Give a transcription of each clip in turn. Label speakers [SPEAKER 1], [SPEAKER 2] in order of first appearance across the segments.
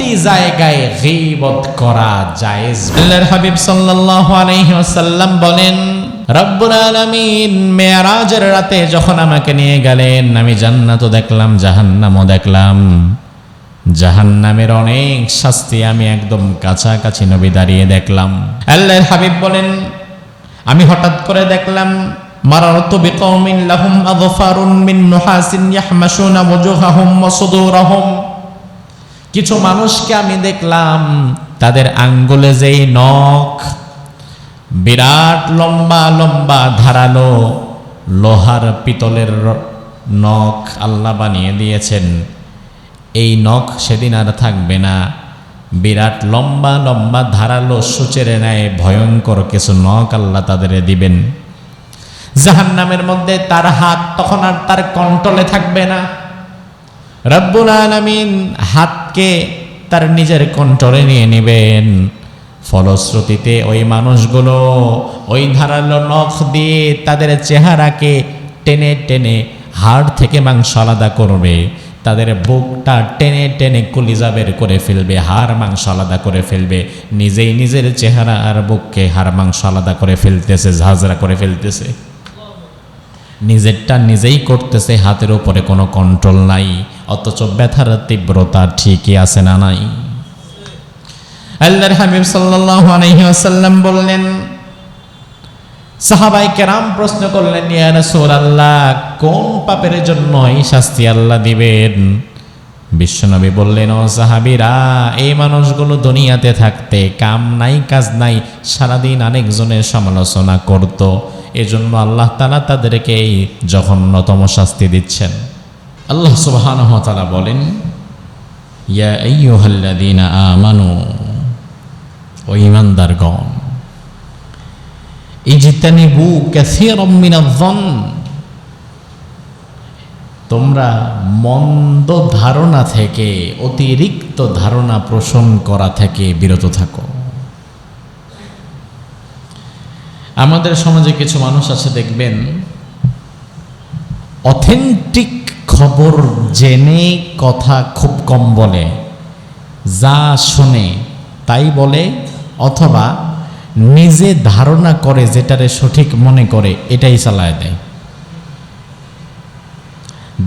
[SPEAKER 1] প্রতিটি জায়গায় গীবত করা জায়েজ। আল্লাহর হাবিব সাল্লাল্লাহু আলাইহি ওয়াসাল্লাম বলেন, রব্বুল আলামিন মেরাজের রাতে যখন আমাকে নিয়ে গেলেন, আমি জান্নাতও দেখলাম, জাহান্নামও দেখলাম। জাহান্নামের অনেক শাস্তি আমি একদম কাছাকাছি নবী দাঁড়িয়ে দেখলাম। আল্লাহর হাবিব বলেন, আমি হঠাৎ করে দেখলাম বিকৌমিন লাহুম আযফারুন মিন নুহাসিন ইয়াহমাশুনা ওয়াজুহাহুম ওয়া সুদুরাহুম। কিছু মানুষকে আমি দেখলাম, তাদের আঙ্গুলে যেই নখ, বিরাট লম্বা লম্বা ধারালো লোহার পিতলের নখ আল্লাহ বানিয়ে দিয়েছেন। এই নখ সেদিন আর থাকবে না। বিরাট লম্বা লম্বা ধারালো সূচের নেয় ভয়ঙ্কর কিছু নখ আল্লাহ তাদের দিবেন। জাহান নামের মধ্যে তার হাত তখন আর তার কন্ট্রোলে থাকবে না। রব্বুল আলামিন হাতকে তার নিজের কন্ট্রোলে নিয়ে নেবেন। ফলশ্রুতিতে ওই মানুষগুলো ওই ধারালো নখ দিয়ে তাদের চেহারাকে টেনে টেনে হাড় থেকে মাংস আলাদা করবে। তাদের বুকটা টেনে টেনে কলিজা বের করে ফেলবে, হাড় মাংস আলাদা করে ফেলবে। নিজেই নিজের চেহারা আর বুককে হাড় মাংস আলাদা করে ফেলতেছে, ঝাঁঝরা করে ফেলতেছে। নিজেরটা নিজেই করতেছে, হাতের উপরে কোনো কন্ট্রোল নাই। অথচ ব্যথার তীব্রতা ঠিকই আছে না নাই। আল্লাহর হাবিব সাল্লাল্লাহু আলাইহি ওয়াসাল্লাম বললেন সাহাবাই কেরাম প্রশ্ন করলেন, ইয়া রাসূলুল্লাহ, কোন পাপের জন্য এই শাস্তি আল্লাহ দিবেন? বিশ্বনবী বললেন, ও সাহাবীরা, এই মানুষগুলো দুনিয়াতে থাকতে কাম নাই, কাজ নাই, সারাদিন অনেকজনের সমালোচনা করত। এজন্য আল্লাহ তালা তাদেরকে এই জঘন্যতম শাস্তি দিচ্ছেন। আল্লাহ তাআলা বলেন তোমরা মন্দ ধারণা থেকে, অতিরিক্ত ধারণা পোষণ করা থেকে বিরত থাকো। আমাদের সমাজে কিছু মানুষ আছে, দেখবেন, অথেন্টিক খবর জেনে কথা খুব কম বলে, যা শোনে তাই বলে, অথবা নিজে ধারণা করে যেটারে সঠিক মনে করে এটাই চালায় দেয়।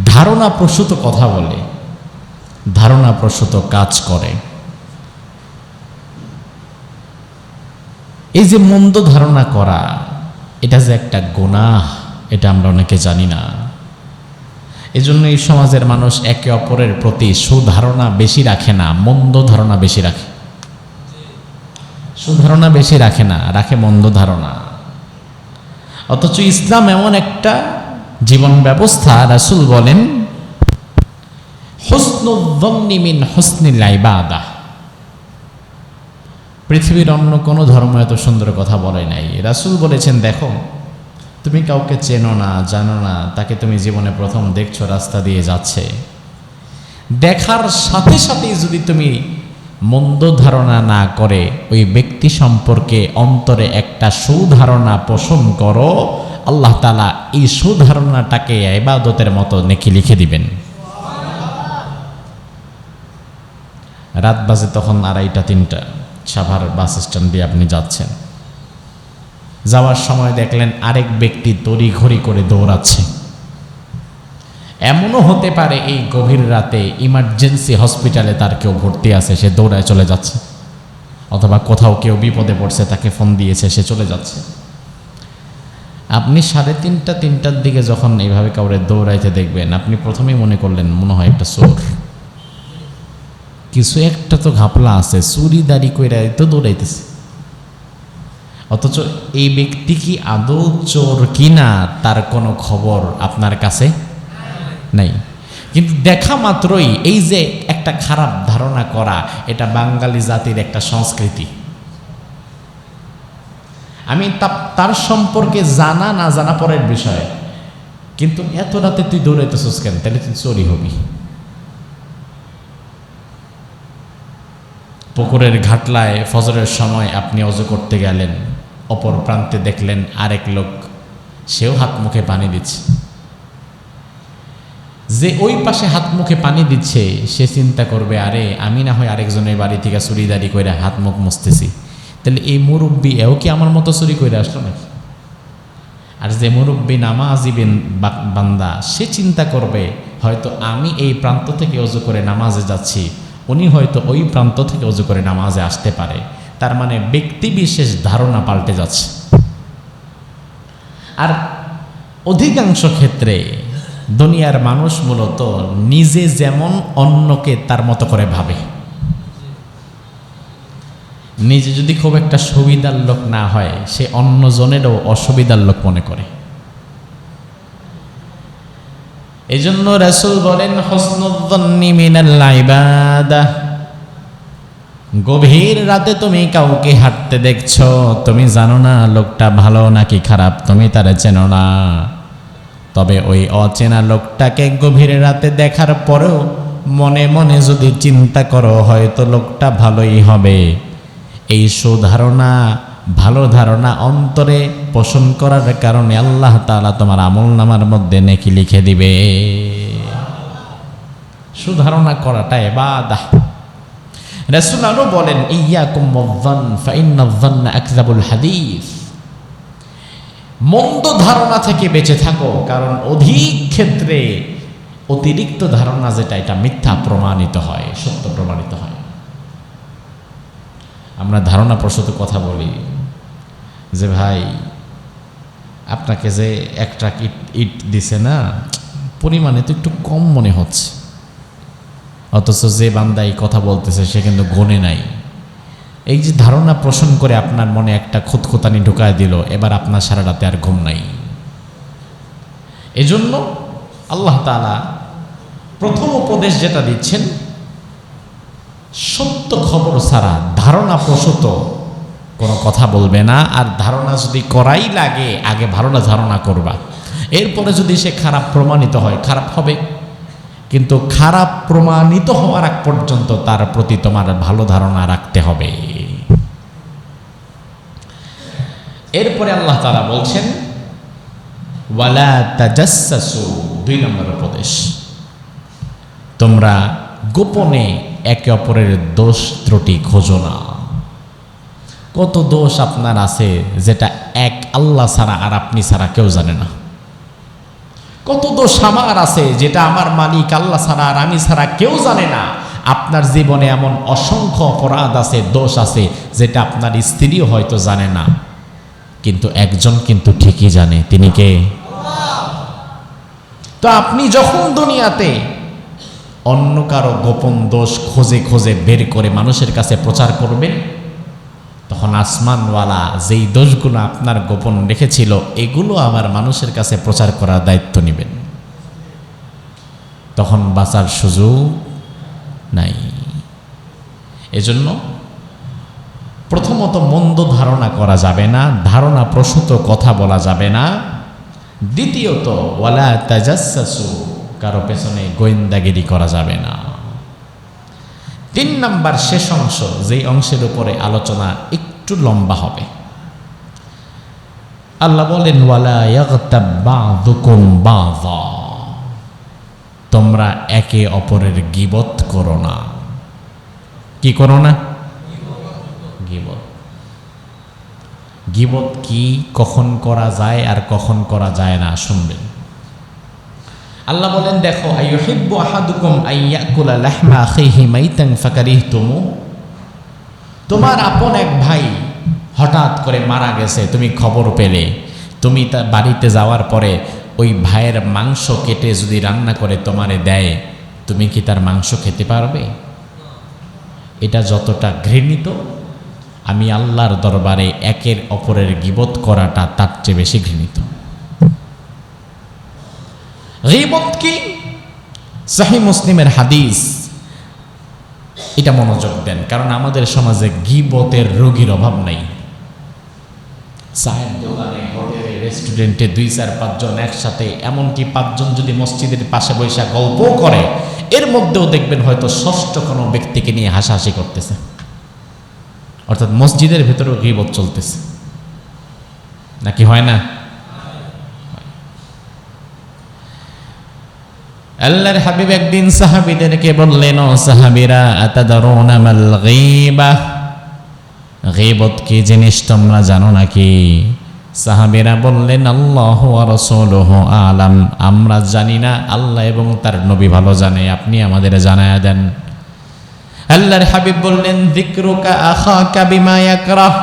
[SPEAKER 1] ধারণা প্রসূত কথা বলে, ধারণা প্রসূত কাজ করে। এই যে মন্দ ধারণা করা, এটা যে একটা গোনাহ, এটা আমরা অনেকে জানি না। এজন্য এই সমাজের মানুষ একে অপরের প্রতি সুধারণা বেশি রাখে না, মন্দ ধারণা বেশি রাখে। সুধারণা বেশি রাখে না, রাখে মন্দ ধারণা। অথচ ইসলাম এমন একটা জীবন ব্যবস্থা, রাসুল বলেন হসনুদ্দন্নি মিন হসনিল পৃথিবীর অন্য কোনো ধর্ম এত সুন্দর কথা বলে নাই। রাসুল বলেছেন, দেখো তুমি কাউকে চেনো না, জানো না, তাকে তুমি জীবনে প্রথম দেখছ, রাস্তা দিয়ে যাচ্ছে। দেখার সাথে সাথেই যদি তুমি মন্দ ধারণা না করে, ওই ব্যক্তি সম্পর্কে অন্তরে একটা সুধারণা পোষণ করো, আল্লাহ তালা এই সুধারণাটাকে এবাদতের মতো নেকি লিখে দিবেন। রাত বাজে তখন আড়াইটা, তিনটা, সাভার বাস স্ট্যান্ড দিয়ে আপনি যাচ্ছেন। যাওয়ার সময় দেখলেন আরেক ব্যক্তি তড়ি ঘড়ি করে দৌড়াচ্ছে। এমনও হতে পারে এই গভীর রাতে ইমার্জেন্সি হসপিটালে তার কেউ ভর্তি আছে, সে দৌড়ায় চলে যাচ্ছে। অথবা কোথাও কেউ বিপদে পড়ছে, তাকে ফোন দিয়েছে, সে চলে যাচ্ছে। আপনি সাড়ে তিনটা, তিনটার দিকে যখন এইভাবে কাউরে দৌড়াইতে দেখবেন, আপনি প্রথমেই মনে করলেন, মনে হয় একটা চোর। কিছু একটা তো ঘাপলা আছে, চুরি দাড়ি কইরা তো দৌড়াইতেছে। অথচ এই ব্যক্তি কি আদৌ চোর কিনা তার কোনো খবর আপনার কাছে নাই। কিন্তু দেখা মাত্রই এই যে একটা খারাপ ধারণা করা, এটা বাঙালি জাতির একটা সংস্কৃতি। আমি তার সম্পর্কে জানা না জানা পরের বিষয়। কিন্তু এত রাতে তুই দৌড়াইতেছিস কেন? তাহলে তুই চোরই হবি। পুকুরের ঘাটলায় ফজরের সময় আপনি অজু করতে গেলেন, অপর প্রান্তে দেখলেন আরেক লোক, সেও হাত মুখে পানি দিচ্ছে। যে ওই পাশে হাত মুখে পানি দিচ্ছে, সে চিন্তা করবে, আরে, আমি না হয় আরেকজনের বাড়ি থেকে চুরিদারি করে হাত মুখ মুছতেছি। তাহলে এই মুরব্বী এও কি আমার মতো চুরি করে আসলো নাকি? আর যে মুরব্বী নামাজি বান্দা, সে চিন্তা করবে, হয়তো আমি এই প্রান্ত থেকে অজু করে নামাজে যাচ্ছি উনি হয়তো ওই প্রান্ত থেকে অজু করে নামাজে আসতে পারে। তার মানে ব্যক্তি বিশেষ ধারণা পাল্টে যাচ্ছে। আর অধিকাংশ ক্ষেত্রে দুনিয়ার মানুষ মূলত নিজে যেমন অন্যকে তার মতো করে ভাবে। নিজে যদি খুব একটা সুবিধার লোক না হয়, সে অন্যজনেরও অসুবিধার লোক মনে করে। এই জন্য রাসুল বলেন হসনুদ্দন্নি মিনাল ইবাদাহ গভীর রাতে তুমি কাউকে হাঁটতে দেখছ, তুমি জানো না লোকটা ভালো নাকি খারাপ, তুমি তারা চেনো না। তবে ওই অচেনা লোকটাকে গভীর রাতে দেখার পরেও মনে মনে যদি চিন্তা করো, হয়তো লোকটা ভালোই হবে। এই সুধারণা ভালো ধারণা অন্তরে পোষণ করার কারণে আল্লাহ তাআলা তোমার আমল নামার মধ্যে নেকি লিখে দিবে। সুধারণা করাটা এবাদাহ রাসূল আরও বলেন, ইয়াকুম ওয়াজ্জান ফাইন্নাজ্জান্না আকযাবুল হাদিস। মন্দ ধারণা থেকে বেঁচে থাকো, কারণ অধিক ক্ষেত্রে অতিরিক্ত ধারণা যেটা, এটা মিথ্যা প্রমাণিত হয়, সত্য প্রমাণিত হয়। আমরা ধারণা প্রসূত কথা বলি। যে ভাই, আপনাকে যে একটা ইট ইট দিছে না, পরিমাণে তো একটু কম মনে হচ্ছে। অথচ যে বান্দা এই কথা বলতেছে, সে কিন্তু গনে নাই। এই যে ধারণা পোষণ করে আপনার মনে একটা খুঁতখুতানি ঢুকায় দিল, এবার আপনার সারা রাতে আর ঘুম নাই। এজন্য আল্লাহ তালা প্রথম উপদেশ যেটা দিচ্ছেন, সত্য খবর ছাড়া ধারণা প্রসূত কোনো কথা বলবে না, আর ধারণা যদি করাই লাগে, আগে ভালো ধারণা করবা। এরপরে যদি সে খারাপ প্রমাণিত হয়, খারাপ হবে। কিন্তু খারাপ প্রমাণিত হওয়ার আগ পর্যন্ত তার প্রতি তোমার ভালো ধারণা রাখতে হবে। এরপরে আল্লাহ তারা বলছেন, ওয়ালা দুই নম্বর উপদেশ। তোমরা গোপনে একে অপরের দোষ ত্রুটি খোঁজো না। কত দোষ আপনার আছে যেটা এক আল্লাহ ছাড়া আর আপনি ছাড়া কেউ জানে না? কত দোষ আমার আছে যেটা আমার মালিক আল্লাহ ছাড়া আর আমি ছাড়া কেউ জানে না? আপনার জীবনে এমন অসংখ্য অপরাধ আছে, দোষ আছে যেটা আপনার স্ত্রীও হয়তো জানে না। কিন্তু একজন কিন্তু ঠিকই জানে। তিনি কে? তো আপনি যখন দুনিয়াতে অন্য কারও গোপন দোষ খোঁজে খোঁজে বের করে মানুষের কাছে প্রচার করবেন তখন আসমানওয়ালা যেই দোষগুলো আপনার গোপন রেখেছিল, এগুলো আমার মানুষের কাছে প্রচার করার দায়িত্ব নেবেন। তখন বাঁচার সুযোগ নাই। এজন্য প্রথমত মন্দ ধারণা করা যাবে না, ধারণা প্রসূত কথা বলা যাবে না। দ্বিতীয়ত, ওয়ালা তাজাসসু কারও পেছনে গোয়েন্দাগিরি করা যাবে না। তিন নাম্বার শেষ অংশ, যেই অংশের উপরে আলোচনা একটু লম্বা হবে। আল্লাহ বলেন তোমরা একে অপরের গিবত করো না। কি করো না? গিবত। গিবত কি, কখন করা যায় আর কখন করা যায় না, শুনবেন। আল্লাহ বলেন, দেখো তোমার আপন এক ভাই হঠাৎ করে মারা গেছে, তুমি খবর পেলে। তুমি তার বাড়িতে যাওয়ার পরে ওই ভাইয়ের মাংস কেটে যদি রান্না করে তোমারে দেয়, তুমি কি তার মাংস খেতে পারবে? এটা যতটা ঘৃণিত, আমি আল্লাহর দরবারে একের অপরের গিবত করাটা তার চেয়ে বেশি ঘৃণিত। গিবত কি? সাহি মুসলিমের হাদিস। এটা মনোযোগ দেন, কারণ আমাদের সমাজে গিবতের রোগীর অভাব নাই। চায়ের দোকানে হোটেলে, রেস্টুরেন্টে দুই চার পাঁচজন একসাথে, এমনকি পাঁচজন যদি মসজিদের পাশে বৈশা গল্প করে, এর মধ্যেও দেখবেন হয়তো ষষ্ঠ কোনো ব্যক্তিকে নিয়ে হাসাহাসি করতেছে। অর্থাৎ মসজিদের ভেতরেও গিবত চলতেছে। নাকি হয় না? আল্লাহর হাবিব একদিন সাহাবিদেরকে বললেন, ও সাহাবিরা, আতাদারুনা মাল গীবা? গীবত কি জিনিস তোমরা জানো নাকি? সাহাবিরা বললেন, আল্লাহ রাসূলুহু আলাম, আমরা জানি না, আল্লাহ এবং তার নবী ভালো জানে, আপনি আমাদের জানায়া দেন। আল্লাহর হাবিব বললেন, যিকরুকা আখাকা বিমা ইয়াকরাহ।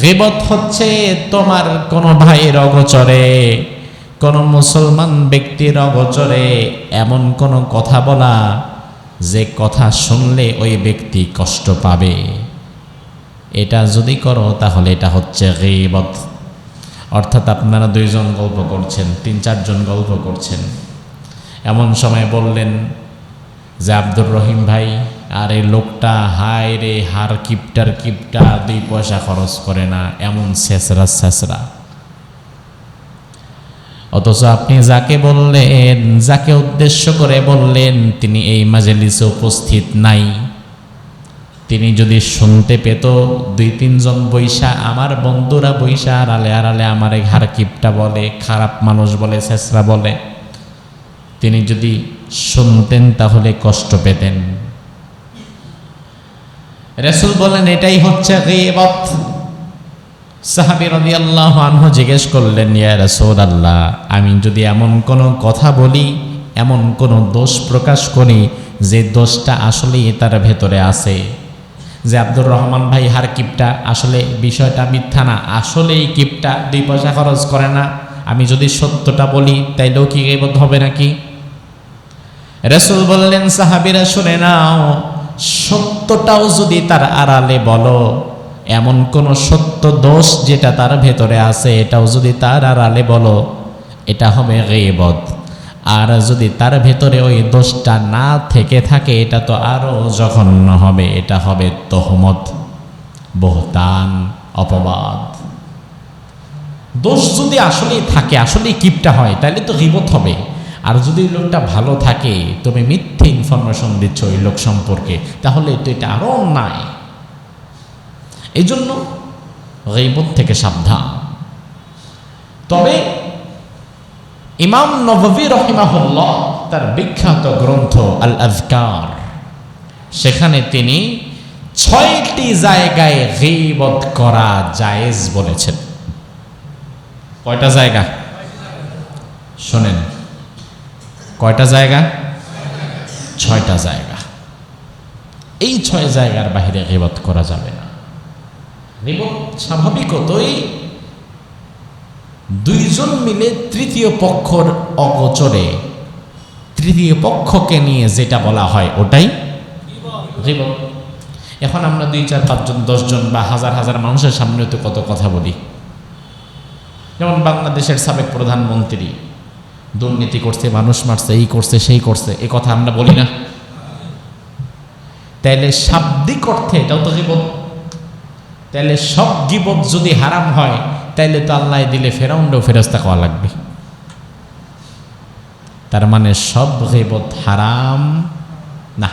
[SPEAKER 1] গীবত হচ্ছে তোমার কোন ভাইয়ের অগোচরে। কোন মুসলমান ব্যক্তির অগোচরে এমন কোন কথা বলা যে কথা শুনলে ওই ব্যক্তি কষ্ট পাবে। এটা যদি করো, তাহলে এটা হচ্ছে গীবত অর্থাৎ আপনারা দুইজন গল্প করছেন, তিন চারজন গল্প করছেন। এমন সময় বললেন যে, আব্দুর রহিম ভাই, আর লোকটা হায় রে হার কিপটার কিপটা, দুই পয়সা খরচ করে না, এমন শেষরা শেষরা। অথচ আপনি যাকে বললেন, যাকে উদ্দেশ্য করে বললেন, তিনি এই মাজেলিসে উপস্থিত নাই। তিনি যদি শুনতে পেত, দুই তিনজন বৈশা, আমার বন্ধুরা বৈশা, আড়ালে আড়ালে আমার এই হার কিপটা বলে, খারাপ মানুষ বলে, শেষরা বলে, তিনি যদি শুনতেন তাহলে কষ্ট পেতেন। রেসুল বলেন, এটাই হচ্ছে সাহাবি রাদিয়াল্লাহু আনহু জিজ্ঞেস করলেন, ইয়া রাসূলুল্লাহ, আমি যদি এমন কোনো কথা বলি, এমন কোনো দোষ প্রকাশ করি, যে দোষটা আসলেই তার ভেতরে আছে? যে আব্দুর রহমান ভাই হার কিপটা, আসলে বিষয়টা মিথ্যা না, আসলেই কিপটা, দুই পয়সা খরচ করে না। আমি যদি সত্যটা বলি, তাইলেও কি গীবত হবে নাকি? রসুল বললেন, সাহাবিরা শুনে নাও, সত্যটাও যদি তার আড়ালে বলো এমন কোন সত্য দোষ যেটা তার ভেতরে আছে, এটাও যদি তার আড়ালে বলো, এটা হবে গেবত আর যদি তার ভেতরে ওই দোষটা না থেকে থাকে, এটা তো আরও জঘন্য হবে, এটা হবে তহমত, বহতান, অপবাদ। দোষ যদি আসলেই থাকে, আসলেই কিপটা হয় তাহলে তো গিবত হবে। আর যদি লোকটা ভালো থাকে, তুমি মিথ্যে ইনফরমেশন দিচ্ছ ওই লোক সম্পর্কে, তাহলে তো এটা আরও অন্যায়। এই জন্য থেকে সাবধান। তবে ইমাম নবী রহিমাহুল্লাহ তার বিখ্যাত গ্রন্থ আল আজকার সেখানে তিনি ছয়টি জায়গায় গিবত করা জায়েজ বলেছেন। কয়টা জায়গা? শোনেন, কয়টা জায়গা? ছয়টা জায়গা। এই ছয় জায়গার বাহিরে গিবত করা যাবে না। গিবত স্বাভাবিকতই দুইজন মিলে তৃতীয় পক্ষর অগোচরে, তৃতীয় পক্ষকে নিয়ে যেটা বলা হয় ওটাই এখন আমরা দুই, চার, পাঁচজন, দশজন বা হাজার হাজার মানুষের সামনে তো কত কথা বলি। যেমন বাংলাদেশের সাবেক প্রধানমন্ত্রী, দুর্নীতি করছে, মানুষ মারছে, এই করছে, সেই করছে, এ কথা আমরা বলি না। তাইলে শাব্দিক অর্থে এটাও তো গিবত তাইলে সব গিবত যদি হারাম হয় তাইলে তো আল্লাহ দিলে ফেরাউন্ডেও ফেরস্তা খাওয়া লাগবে তার মানে সব গিবত হারাম না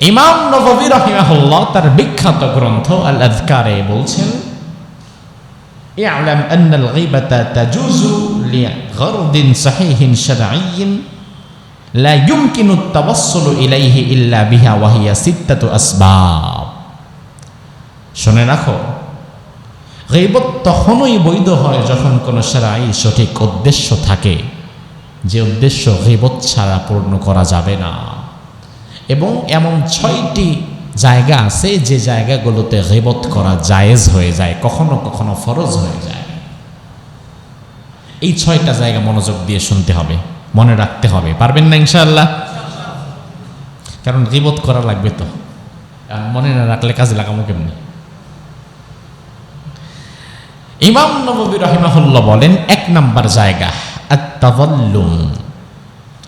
[SPEAKER 1] ইমাম নবী রহিমাহুল্লাহ তার বিখ্যাত গ্রন্থ আল আজকারে বলছেন اعلم أن الغيبة تجوز لغرض صحيح شرعي لا يمكن التوصل إليه إلا بها وهي ستة أسباب শুনে রাখো। গৈবত তখনই বৈধ হয় যখন কোনো সারাই সঠিক উদ্দেশ্য থাকে। যে উদ্দেশ্য গৈবত ছাড়া পূর্ণ করা যাবে না। এবং এমন ছয়টি জায়গা আছে যে জায়গাগুলোতে গেবত করা জায়েজ হয়ে যায়, কখনো কখনো ফরজ হয়ে যায়। এই ছয়টা জায়গা মনোযোগ দিয়ে শুনতে হবে, মনে রাখতে হবে। পারবেন না ইনশাআল্লাহ? কারণ গিবত করা লাগবে তো। মনে না রাখলে কাজে লাগামো কেমনি? ইমাম নবী রহিমাহুল্লাহ বলেন, এক নাম্বার জায়গা আত্তাযাল্লুম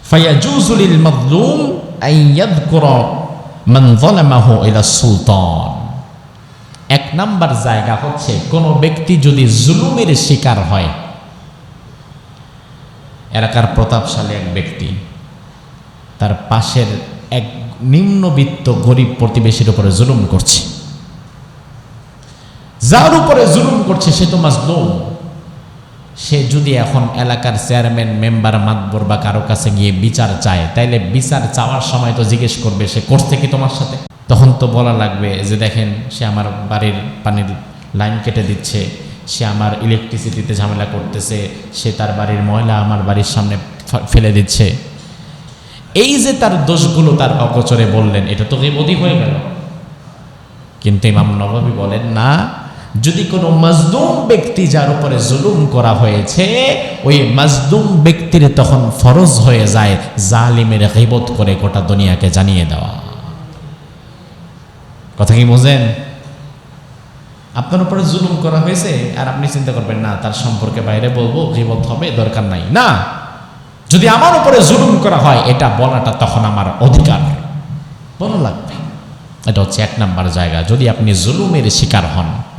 [SPEAKER 1] ফায়াজুজু লিল মাযলুম আন ইয়াযকুরা মান যালামাহু ইলা সুলতান। এক নাম্বার জায়গা হচ্ছে, কোনো ব্যক্তি যদি জুলুমের শিকার হয়, এলাকার প্রতাপশালী এক ব্যক্তি, তার পাশের এক নিম্নবিত্ত গরিব প্রতিবেশীর উপরে জুলুম করছে। যার উপরে জুলুম করছে, সে তো মাজলুম। সে যদি এখন এলাকার চেয়ারম্যান, মেম্বার, মাতবর বা কারও কাছে গিয়ে বিচার চায়, তাইলে বিচার চাওয়ার সময় তো জিজ্ঞেস করবে, সে করছে কি তোমার সাথে? তখন তো বলা লাগবে যে, দেখেন, সে আমার বাড়ির পানির লাইন কেটে দিচ্ছে, সে আমার ইলেকট্রিসিটিতে ঝামেলা করতেছে, সে তার বাড়ির ময়লা আমার বাড়ির সামনে ফেলে দিচ্ছে। এই যে তার দোষগুলো তার অগোচরে বললেন, এটা তো গিবতই হয়ে গেল। কিন্তু ইমাম নববী বলেন, না যদি কোনো মজদুম ব্যক্তি যার উপরে জুলুম করা হয়েছে, ওই মজদুম ব্যক্তির তখন ফরজ হয়ে যায়, জালিমের গিবত করে গোটা দুনিয়াকে জানিয়ে দেওয়া। কথা কি বোঝেন? আপনার উপরে জুলুম করা হয়েছে আর আপনি চিন্তা করবেন, না, তার সম্পর্কে বাইরে বলব, গিবত হবে, দরকার নাই। না, যদি আমার উপরে জুলুম করা হয়, এটা বলাটা তখন আমার অধিকার। বলা লাগবে, এটা হচ্ছে এক নাম্বার জায়গা। যদি আপনি জুলুমের শিকার হন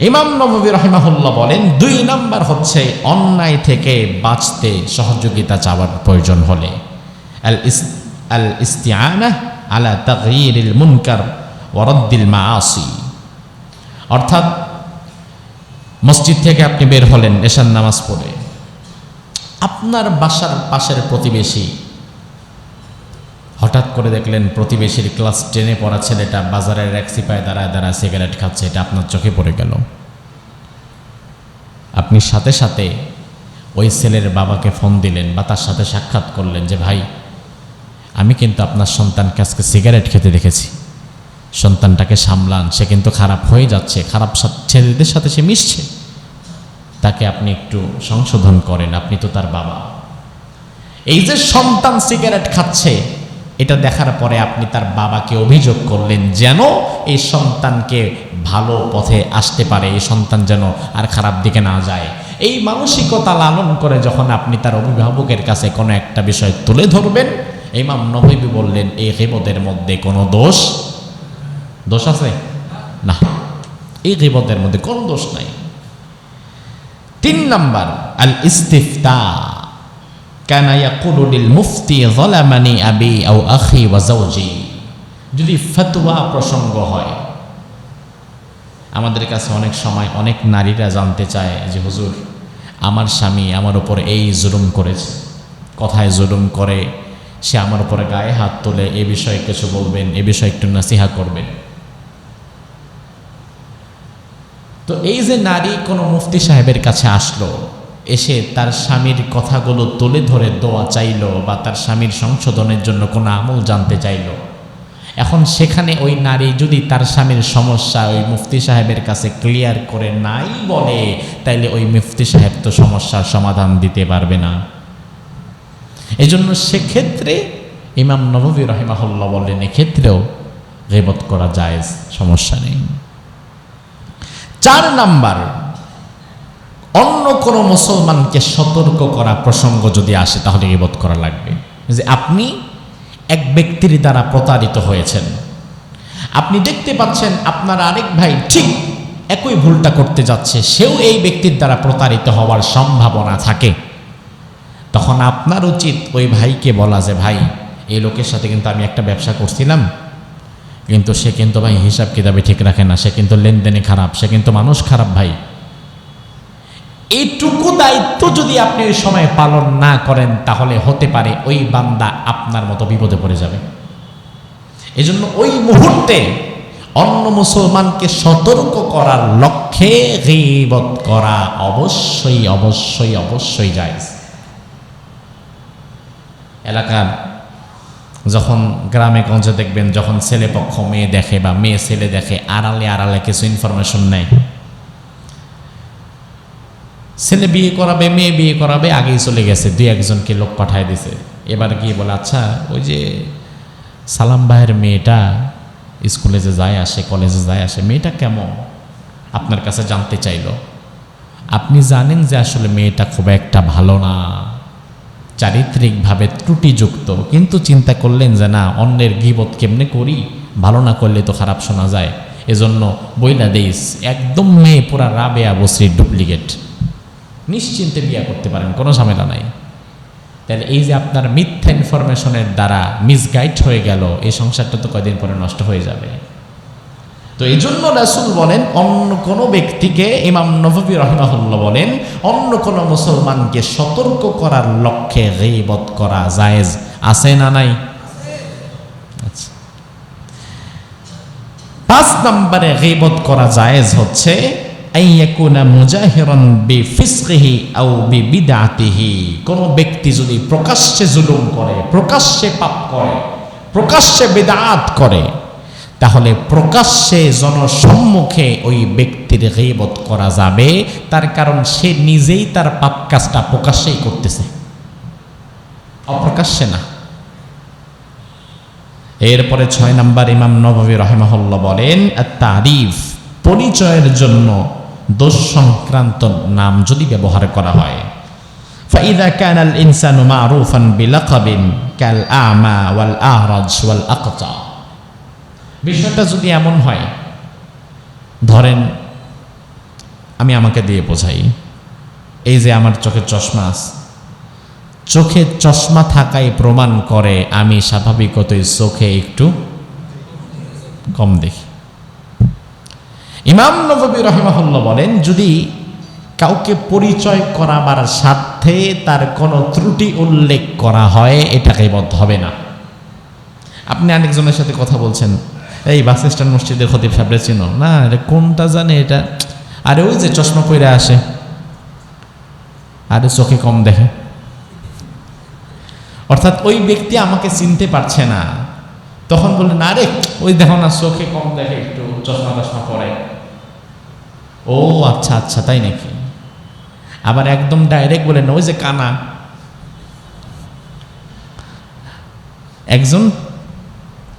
[SPEAKER 1] ইমাম নবী রহমাহুল্লাহ বলেন, দুই নাম্বার হচ্ছে অন্যায় থেকে বাঁচতে সহযোগিতা চাওয়ার প্রয়োজন হলে। আল ইস, আল ইস্তিয়ানা আলা মুনকার ওয়ারদ্দিল মাআসি। অর্থাৎ মসজিদ থেকে আপনি বের হলেন, এশার নামাজ পড়ে। আপনার বাসার পাশের প্রতিবেশী হঠাৎ করে দেখলেন প্রতিবেশীর ক্লাস টেনে পড়া ছেলেটা বাজারের এক সিপায় দাঁড়ায় দাঁড়ায় সিগারেট খাচ্ছে, এটা আপনার চোখে পড়ে গেল। আপনি সাথে সাথে ওই ছেলের বাবাকে ফোন দিলেন বা তার সাথে সাক্ষাৎ করলেন যে, ভাই, আমি কিন্তু আপনার সন্তানকে আজকে সিগারেট খেতে দেখেছি। সন্তানটাকে সামলান, সে কিন্তু খারাপ হয়ে যাচ্ছে, খারাপ ছেলেদের সাথে সে মিশছে। তাকে আপনি একটু সংশোধন করেন, আপনি তো তার বাবা। এই যে সন্তান সিগারেট খাচ্ছে এটা দেখার পরে আপনি তার বাবাকে অভিযোগ করলেন যেন এই সন্তানকে ভালো পথে আসতে পারে, এই সন্তান যেন আর খারাপ দিকে না যায়। এই মানসিকতা লালন করে যখন আপনি তার অভিভাবকের কাছে কোনো একটা বিষয় তুলে ধরবেন, ইমাম নবী বললেন, এই গিবতের মধ্যে কোনো দোষ? দোষ আছে? না। এই গিবতের মধ্যে কোনো দোষ নাই। তিন নাম্বার আল ইস্তিফতা মুফতি আবি যদি ফতোয়া প্রসঙ্গ হয়, আমাদের কাছে অনেক সময় অনেক নারীরা জানতে চায় যে, হুজুর, আমার স্বামী আমার উপর এই জুলুম করেছে। কথায় জুলুম করে, সে আমার উপরে গায়ে হাত তোলে এ বিষয়ে কিছু বলবেন, এ বিষয়ে একটু নাসিহা করবেন। তো এই যে নারী কোনো মুফতি সাহেবের কাছে আসলো এসে তার স্বামীর কথাগুলো তুলে ধরে দোয়া চাইলো বা তার স্বামীর সংশোধনের জন্য কোনো আমল জানতে চাইলো। এখন সেখানে ওই নারী যদি তার স্বামীর সমস্যা ওই মুফতি সাহেবের কাছে ক্লিয়ার করে নাই বলে, তাইলে ওই মুফতি সাহেব তো সমস্যার সমাধান দিতে পারবে না। এজন্য সেক্ষেত্রে ইমাম নবী রহিমাহুল্লাহ বললেন এক্ষেত্রেও গেবত করা যায় সমস্যা নেই। চার নাম্বার অন্য কোনো মুসলমানকে সতর্ক করা প্রসঙ্গ যদি আসে, তাহলে গিবত করা লাগবে। যে আপনি এক ব্যক্তির দ্বারা প্রতারিত হয়েছেন। আপনি দেখতে পাচ্ছেন আপনার আরেক ভাই ঠিক একই ভুলটা করতে যাচ্ছে, সেও এই ব্যক্তির দ্বারা প্রতারিত হওয়ার সম্ভাবনা থাকে। তখন আপনার উচিত ওই ভাইকে বলা যে, ভাই, এই লোকের সাথে কিন্তু আমি একটা ব্যবসা করছিলাম, কিন্তু সে কিন্তু ভাই হিসাব কিতাবে ঠিক রাখে না, সে কিন্তু লেনদেনে খারাপ, সে কিন্তু মানুষ খারাপ ভাই। এইটুকু দায়িত্ব যদি আপনি ওই সময় পালন না করেন, তাহলে হতে পারে ওই বান্দা আপনার মতো বিপদে পড়ে যাবে। এজন্য ওই মুহূর্তে অন্য মুসলমানকে সতর্ক করার লক্ষ্যে গীবত করা অবশ্যই অবশ্যই অবশ্যই যায় এলাকার যখন গ্রামে গঞ্জে দেখবেন, যখন ছেলে পক্ষ মেয়ে দেখে বা মেয়ে ছেলে দেখে, আড়ালে আড়ালে কিছু ইনফরমেশন নেয়। ছেলে বিয়ে করাবে, মেয়ে বিয়ে করাবে, আগেই চলে গেছে, দুই একজনকে লোক পাঠায় দিছে। এবার গিয়ে বলে আচ্ছা ওই যে সালাম ভাইয়ের মেয়েটা স্কুলে যে যায় আসে, কলেজে যায় আসে, মেয়েটা কেমন? আপনার কাছে জানতে চাইলো। আপনি জানেন যে আসলে মেয়েটা খুব একটা ভালো না। চারিত্রিকভাবে ত্রুটিযুক্ত, কিন্তু চিন্তা করলেন যে না, অন্যের গিবত কেমনে করি? ভালো না করলে তো খারাপ শোনা যায়। এজন্য বইলা দেইস, একদম মেয়ে পুরা রাবেয়া বসরির ডুপ্লিকেট। নিশ্চিন্তে বিয়া করতে পারেন, কোনো ঝামেলা নাই। তাহলে এই যে আপনার মিথ্যা ইনফরমেশনের দ্বারা মিসগাইড হয়ে গেল, এই সংসারটা তো কয়দিন পরে নষ্ট হয়ে যাবে। তো এই জন্য রাসুল বলেন, অন্য কোনো ব্যক্তিকে ইমাম নবী রহমাহুল্লাহ বলেন, অন্য কোনো মুসলমানকে সতর্ক করার লক্ষ্যে গিবত করা জায়েজ আছে না নাই? আচ্ছা। পাঁচ নম্বরে গিবত করা জায়েজ হচ্ছে কোন ব্যক্তি যদি প্রকাশ্যে জুলুম করে, প্রকাশ্যে পাপ করে, প্রকাশ্যে বিদআত করে, তাহলে প্রকাশ্যে জনসম্মুখে ওই ব্যক্তির গিবত করা যাবে। তার কারণ সে নিজেই তার পাপ কাজটা প্রকাশ্যেই করতেছে। অপ্রকাশ্যে না। এরপরে ছয় নাম্বার ইমাম নবী রহমাহুল্লাহ বলেন তারিফ পরিচয়ের জন্য দোষ সংক্রান্ত নাম যদি ব্যবহার করা হয় فإذا كان الإنسان معروفا بلقب كالأعمى والأعرج والأقطع বিষয়টা যদি এমন হয় ধরেন আমি আমাকে দিয়ে বোঝাই এই যে আমার চোখে চশমা আছে চোখে চশমা থাকাই প্রমাণ করে আমি স্বাভাবিকতই চোখে একটু কম দেখি ইমাম নবী রহমাহুল্লাহ বলেন, যদি কাউকে পরিচয় করাবার স্বার্থে তার কোনো ত্রুটি উল্লেখ করা হয় এটাকে বদ্ধ হবে না। আপনি আরেকজনের সাথে কথা বলছেন, এই বাস স্ট্যান্ড মসজিদের খতিব সাহেবরে চিনো? না এটা কোনটা জানে এটা? আরে ওই যে চশমা পরে আসে। আরে চোখে কম দেখে। অর্থাৎ ওই ব্যক্তি আমাকে চিনতে পারছে না। তখন বললেন, আরে, ওই দেখো না, চোখে কম দেখে একটু চশমা টশমা পরে ও আচ্ছা আচ্ছা তাই নাকি? আবার একদম ডাইরেক্ট বলেন ওই যে কানা। একজন,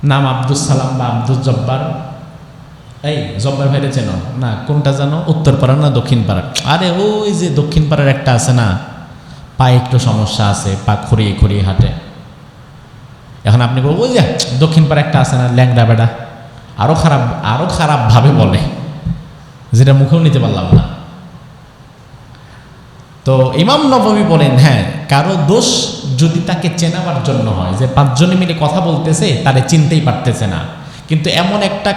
[SPEAKER 1] নাম আব্দুল সালাম বা আব্দুল জব্বার। এই, জব্বার ভাইরে চেন? না, কোনটা জানো? উত্তর পাড়া না দক্ষিণ পাড়া আরে, ওই যে দক্ষিণ পাড়ার একটা আছে না, পায়ে একটু সমস্যা আছে, পা খুঁড়িয়ে খুঁড়িয়ে হাঁটে। এখন আপনি বলব যে দক্ষিণ পাড়া একটা আছে না, ল্যাংড়া বেড়া। আরও খারাপ আরও খারাপভাবে বলে, যেটা মুখেও নিতে পারলাম না। তো ইমাম নবমী বলেন হ্যাঁ কারও দোষ যদি তাকে চেনাবার জন্য হয়, যে পাঁচজনে মিলে কথা বলতেছে, তারে চিনতেই পারতেছে না। কিন্তু এমন একটা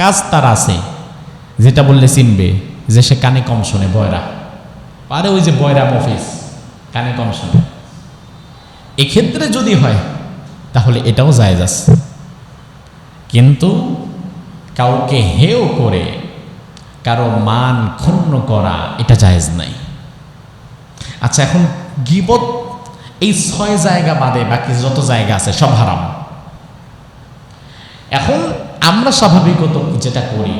[SPEAKER 1] কাজ তার আছে, যেটা বললে চিনবে, যে সে কানে কম শোনে, বয়রা। পারে ওই যে বয়রা অফিস কানে কম শোনে। এক্ষেত্রে যদি হয় তাহলে এটাও জায়েজ আছে। কিন্তু কাউকে হেও করে, কারও মান ক্ষুণ্ণ করা এটা জায়েজ নাই। আচ্ছা এখন গিবত এই ছয় জায়গা বাদে বাকি যত জায়গা আছে সব হারাম। এখন আমরা স্বাভাবিকত যেটা করি,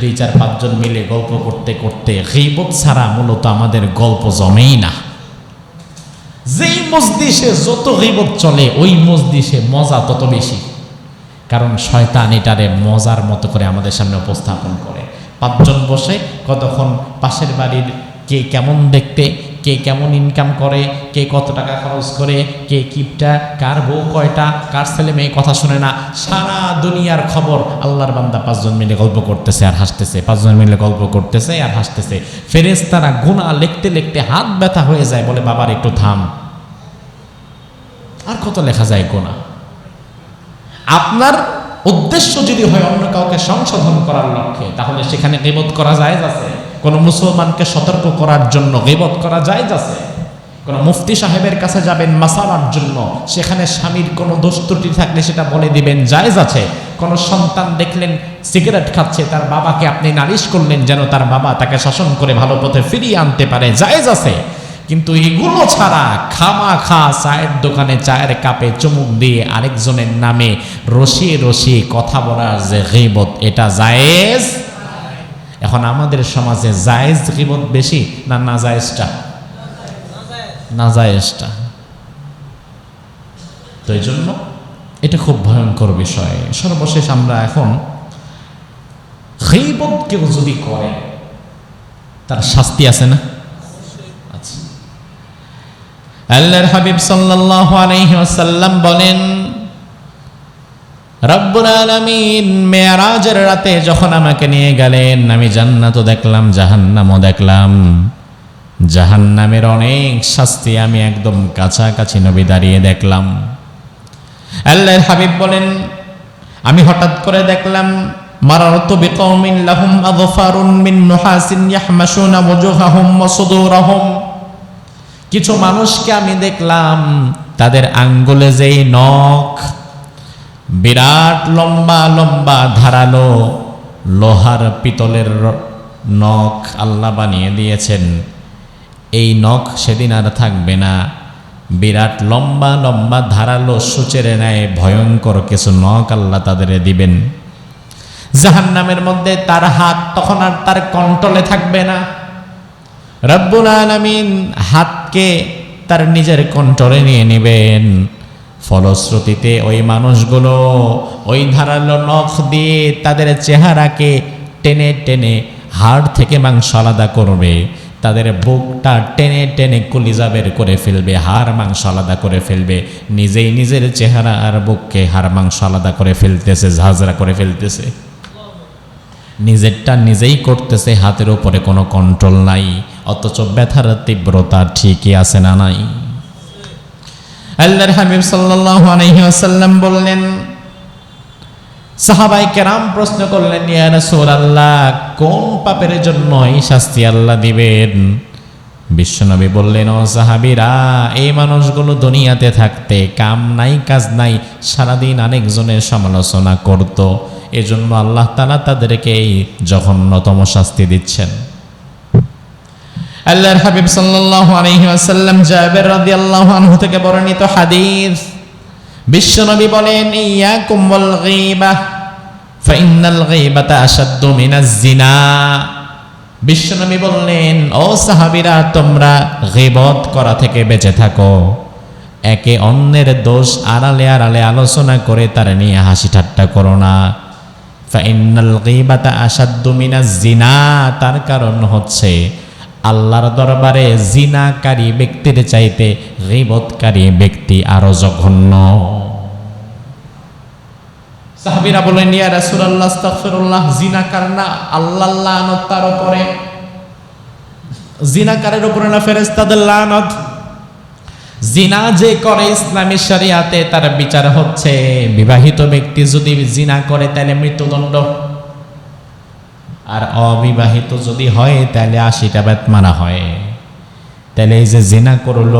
[SPEAKER 1] দুই চার পাঁচজন মিলে গল্প করতে করতে গিবত ছাড়া মূলত আমাদের গল্প জমেই না। যেই মসজিষে যত গিবত চলে, ওই মসজিষে মজা তত বেশি। কারণ শয়তান এটারে মজার মতো করে আমাদের সামনে উপস্থাপন করে। পাঁচজন বসে কতক্ষণ পাশের বাড়ির কে কেমন দেখতে কে কেমন ইনকাম করে, কে কত টাকা খরচ করে, কে কিপটা, কার বউ কয়টা, কার ছেলে মেয়ে কথা শুনে না, সারা দুনিয়ার খবর আল্লাহর বান্দা পাঁচজন মিলে গল্প করতেছে আর হাসতেছে, পাঁচজন মিলে গল্প করতেছে আর হাসতেছে। ফেরেস তারা গুণা লিখতে লিখতে হাত ব্যথা হয়ে যায়, বলে, বাবার একটু থাম। আর কত লেখা যায় গোনা আপনার উদ্দেশ্য যদি হয় অন্য কাউকে সংশোধন করার লক্ষ্যে, তাহলে সেখানে গেবত করা যায় আছে। কোনো মুসলমানকে সতর্ক করার জন্য গেবত করা যায় আছে? কোনো মুফতি সাহেবের কাছে যাবেন মাসালার জন্য, সেখানে স্বামীর কোনো দোষ ত্রুটি থাকলে সেটা বলে দিবেন, জায়েজ আছে? কোনো সন্তান দেখলেন, সিগারেট খাচ্ছে, তার বাবাকে আপনি নালিশ করলেন যেন তার বাবা তাকে শাসন করে ভালো পথে ফিরিয়ে আনতে পারে, জায়েজ আছে? কিন্তু এগুলো ছাড়া খামা খা চায়ের দোকানে চায়ের কাপে চুমুক দিয়ে আরেকজনের নামে রসিয়ে রসিয়ে কথা বলার যে গিবত, এটা জায়েজ? এখন আমাদের সমাজে জায়েজ গিবত বেশি না না জায়েজটা না জায়েজটা তো এই জন্য এটা খুব ভয়ঙ্কর বিষয়। সর্বশেষ আমরা এখন গিবত কেউ যদি করে, তার শাস্তি আছে না? আচ্ছা। আল্লাহর হাবিব সাল্লাল্লাহু আলাইহি ওয়াসাল্লাম বলেন রব্বুল আলামিন মেরাজের রাতে যখন আমাকে নিয়ে গেলেন আমি জান্নাতও দেখলাম জাহান্নামও দেখলাম জাহান্নামের অনেক শাস্তি আমি একদম কাছাকাছি নবী দাঁড়িয়ে দেখলাম আল্লাহর হাবিব বলেন আমি হঠাৎ করে দেখলাম مررت بقوم لهم أظفار من نحاس يحمشون وجوههم وصدورهم কিছু মানুষকে আমি দেখলাম তাদের আঙ্গুলে যেই নখ বিরাট লম্বা লম্বা ধারালো লোহার পিতলের নখ আল্লাহ বানিয়ে দিয়েছেন। এই নখ সেদিন আর থাকবে না। বিরাট লম্বা লম্বা ধারালো সূচের ন্যায় ভয়ঙ্কর কিছু নখ আল্লাহ তাদের দিবেন। জাহান নামের মধ্যে তার হাত তখন আর তার কন্ট্রোলে থাকবে না। রব্বুল আলমিন হাতকে তার নিজের কন্ট্রোলে নিয়ে নেবেন। ফলশ্রুতিতে ওই মানুষগুলো ওই ধারালো নখ দিয়ে তাদের চেহারাকে টেনে টেনে হাড় থেকে মাংস আলাদা করবে। তাদের বুকটা টেনে টেনে কলিজা বের করে ফেলবে, হাড় মাংস আলাদা করে ফেলবে। নিজেই নিজের চেহারা আর বুককে হাড় মাংস আলাদা করে ফেলতেছে, ঝাঁঝরা করে ফেলতেছে। নিজেরটা নিজেই করতেছে, হাতের উপরে কোনো কন্ট্রোল নাই। অথচ ব্যথার তীব্রতা ঠিকই আছে না নাই। আল্লাহর হাবিব সাল্লাল্লাহু আলাইহি ওয়াসাল্লাম বললেন সাহাবাই কেরাম প্রশ্ন করলেন, ইয়া রাসূলুল্লাহ, কোন পাপের জন্য এই শাস্তি আল্লাহ দিবেন? বিশ্বনবী বললেন, ও সাহাবীরা, এই মানুষগুলো দুনিয়াতে থাকতে কাম নাই, কাজ নাই, সারাদিন আরেকজনের সমালোচনা করত। এজন্য আল্লাহ তাআলা তাদেরকে এই জঘন্যতম শাস্তি দিচ্ছেন। আল্লাহর হাবিব সাল্লাল্লাহু আলাইহি ওয়াসাল্লাম জাবের রাদিয়াল্লাহু আনহু থেকে বর্ণিত হাদিস। বিশ্বনবী বলেন, ইয়াকুম ওয়াল গীবা ফাইনাল গীবাতা আশাদ্দু মিনাজ জিনা বিশ্বনবী বললেন, ও সাহাবীরা, তোমরা গীবত করা থেকে বেঁচে থাকো। একে অন্যের দোষ আড়ালে আড়ালে আলোচনা করে তার নিয়ে হাসি ঠাট্টা করো না। ফাইনাল গীবাতা আশাদ্দু মিনাজ জিনা তার কারণ হচ্ছে আল্লাহর দরবারে জিনাকারী ব্যক্তির চাইতে গীবতকারী ব্যক্তি আরও জঘন্য। সাহাবীরা বলেন ইয়া রাসূলুল্লাহ, আস্তাগফিরুল্লাহ, জিনাকার না আল্লাহ লানত তার উপরে। জিনাকারের উপরে না ফেরেশতাদের লানত? জিনা যে করে ইসলামী শরিয়াতে তার বিচার হচ্ছে। বিবাহিত ব্যক্তি যদি জিনা করে, তাহলে মৃত্যুদণ্ড। আর অবিবাহিত যদি হয়, তাহলে আশিটা বেত মারা হয়। তাহলে এই যে জিনা করল,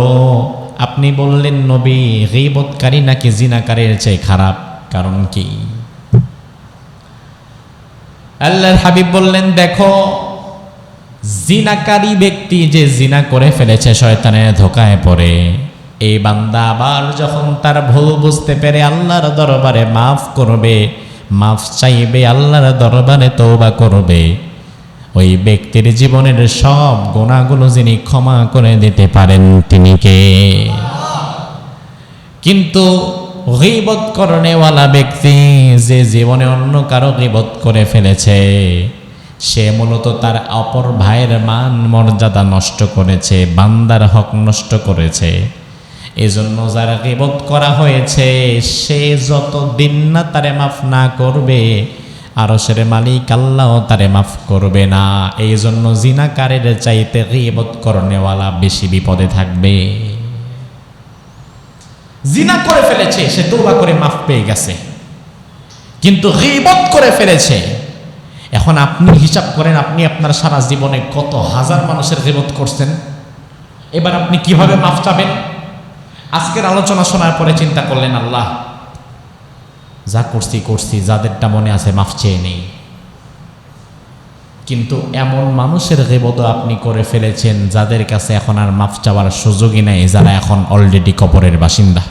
[SPEAKER 1] আপনি বললেন, নবী গিবতকারী নাকি জিনাকারীর চেয়ে খারাপ? কারণ কি? আল্লাহর হাবিব বললেন, দেখো, জিনাকারী ব্যক্তি যে জিনা করে ফেলেছে, শয়তানের ধোকায় পড়ে। এই বান্দা আবার যখন তার ভুল বুঝতে পেরে আল্লাহর দরবারে মাফ করবে মাফ চাইবে, আল্লাহর দরবারে তৌবা করবে। ওই ব্যক্তির জীবনের সব গুণাগুলো যিনি ক্ষমা করে দিতে পারেন তিনি কে? কিন্তু গিবত করণেওয়ালা ব্যক্তি যে জীবনে অন্য কারও গিবত করে ফেলেছে, সে মূলত তার অপর ভাইয়ের মান মর্যাদা নষ্ট করেছে, বান্দার হক নষ্ট করেছে। এজন্য যারা গিবত করা হয়েছে, সে যত দিন না তারে মাফ না করবে আরও সেরে মালিক আল্লাহ তারে মাফ করবে না। এই জন্য জিনাকারের চাইতে গিবত করণেওয়ালা বেশি বিপদে থাকবে। জিনা করে ফেলেছে, সে তৌবা করে মাফ পেয়ে গেছে। কিন্তু গিবত করে ফেলেছে। এখন আপনি হিসাব করেন, আপনি আপনার সারা জীবনে কত হাজার মানুষের গিবত করছেন? এবার আপনি কীভাবে মাফ চাবেন? আজকের আলোচনা শোনার পরে চিন্তা করলেন, আল্লাহ, যা করছি করছি, যাদেরটা মনে আছে মাফ চেয়ে নেই। কিন্তু এমন মানুষের গেবত আপনি করে ফেলেছেন, যাদের কাছে এখন আর মাফ চাওয়ার সুযোগই নেই, যারা এখন অলরেডি কবরের বাসিন্দা।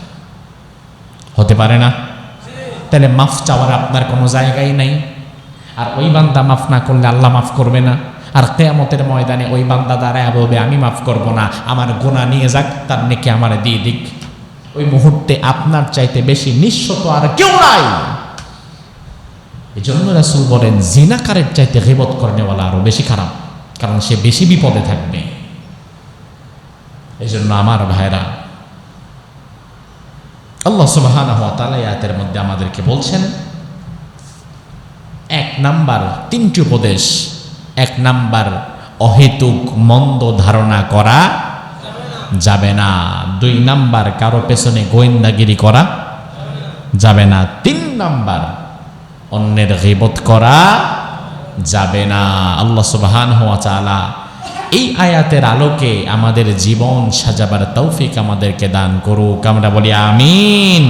[SPEAKER 1] হতে পারে না? তাহলে মাফ চাওয়ার আপনার কোনো জায়গাই নাই। আর ওই বান্দা মাফ না করলে আল্লাহ মাফ করবে না। আর কেয়ামতের ময়দানে ওই বান্দা দাঁড়ায় বলবে, আমি মাফ করব না, আমার গোনা নিয়ে যাক, তার নেকে আমার দিয়ে দিক। ওই মুহূর্তে আপনার চাইতে বেশি নিঃস্ব তো আর কেউ নাই। এই জন্য রাসুল বলেন, জিনাকারের চাইতে গেবত করেনেওয়ালা আরও বেশি খারাপ, কারণ সে বেশি বিপদে থাকবে। এই জন্য আমার ভাইরা, আল্লাহ সুবাহান আয়াতের মধ্যে আমাদেরকে বলছেন, এক নাম্বার তিনটি উপদেশ এক নাম্বার, অহেতুক মন্দ ধারণা করা যাবে না। দুই নাম্বার, কারও পেছনে গোয়েন্দাগিরি করা যাবে না। তিন নাম্বার, অন্যের গিবত করা যাবে না। আল্লাহ সুবহান হুয়া চালা এই আয়াতের আলোকে আমাদের জীবন সাজাবার তৌফিক আমাদেরকে দান করুক। আমরা বলি, আমিন।